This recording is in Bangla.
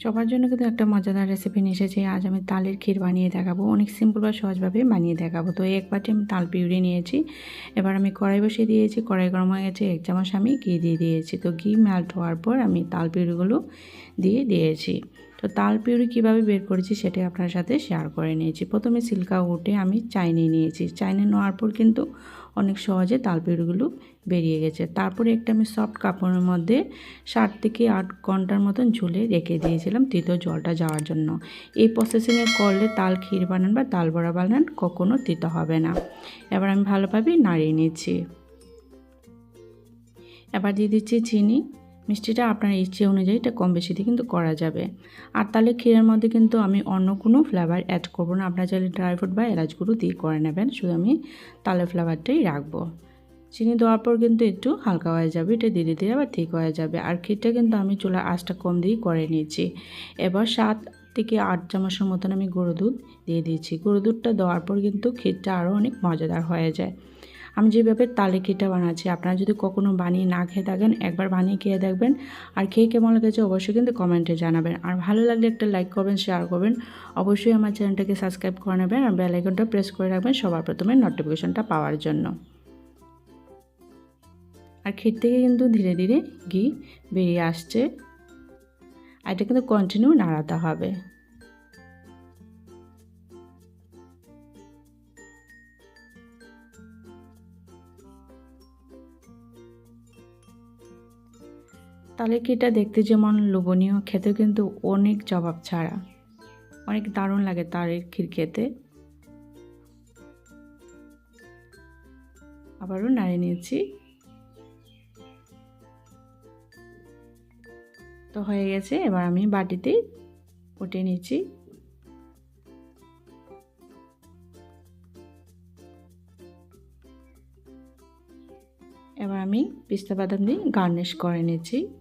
সবার জন্য কিন্তু একটা মজাদার রেসিপি নিয়ে এসেছি। আজ আমি তালের ক্ষীর বানিয়ে দেখাবো। অনেক সিম্পল বা সহজভাবে বানিয়ে দেখাবো। তো এক বাটি আমি তাল পিউরি নিয়েছি। এবার আমি কড়াই বসিয়ে দিয়েছি। কড়াই গরম হয়ে গেছে। এক চামচ আমি ঘি দিয়ে দিয়েছি। তো ঘি মেল্ট হওয়ার পর আমি তাল পিউরিগুলো দিয়ে দিয়েছি। তো তাল পিউরি কীভাবে বের করেছি সেটাই আপনার সাথে শেয়ার করে নিয়েছি। প্রথমে সিল্কা উঠে আমি চাইনি নিয়েছি। চাইনে নেওয়ার পর কিন্তু অনেক সহজে তাল পিউরিগুলো বেরিয়ে গেছে। তারপরে একটা আমি সফট কাপড়ের মধ্যে সাত থেকে আট ঘণ্টার মতন ঝুলে রেখে দিয়েছিলাম তিতো জলটা যাওয়ার জন্য। এই প্রসেসিংয়ে করলে তাল ক্ষীর বানান বা তাল বড়া বানান কখনও তিতো হবে না। এবার আমি ভালোভাবে নাড়িয়ে নিচ্ছি। এবার দিয়ে দিচ্ছি চিনি। মিষ্টিটা আপনার ইচ্ছে অনুযায়ী এটা কম বেশি দিয়ে কিন্তু করা যাবে। আর তাহলে ক্ষীরের মধ্যে কিন্তু আমি অন্য কোনো ফ্লেভার অ্যাড করব না। আপনার চাইলে ড্রাই ফ্রুট বা এলাচ গুঁড়ো দিয়ে করে নেবেন। শুধু আমি তালের ফ্লেভারটাই রাখব। চিনি দেওয়ার পর কিন্তু একটু হালকা হয়ে যাবে। এটা ধীরে ধীরে আবার ঠিক হয়ে যাবে। আর ক্ষীরটা কিন্তু আমি চুলার আঁচটা কম দিয়েই করে নিয়েছি। এবার সাত থেকে আট চামচের মতন আমি গরু দুধ দিয়ে দিয়েছি। গরু দুধটা দেওয়ার পর কিন্তু ক্ষীরটা আরও অনেক মজাদার হয়ে যায়। আমি যেভাবে তালে ক্ষীরটা বানাচ্ছি, আপনারা যদি কখনো বানিয়ে না খেয়ে থাকেন, একবার বানিয়ে খেয়ে দেখবেন। আর খেয়ে কেমন লেগেছে অবশ্যই কিন্তু কমেন্টে জানাবেন। আর ভালো লাগলে একটা লাইক করবেন শেয়ার করবেন। অবশ্যই আমার চ্যানেলটাকে সাবস্ক্রাইব করে নেবেন আর বেল আইকনটা প্রেস করে রাখবেন সবার প্রথমে নোটিফিকেশনটা পাওয়ার জন্য। আর ক্ষীর থেকে কিন্তু ধীরে ধীরে ঘি বেরিয়ে আসছে। আর এটা কিন্তু কন্টিনিউ নাড়াতে হবে। এটা দেখতে যেমন লোভনীয়? খেতে কিন্তু অনেক জবাব ছাড়া। অনেক দারুণ লাগে তারের ক্ষীর খেতে। আবারও নাড়িয়ে নিয়েছি। তো হয়ে গেছে, এবার আমি বাটিতে উঠে নিচ্ছি। এবার আমি পিস্তা বাদাম দিয়ে গার্নিশ করে নিচ্ছি।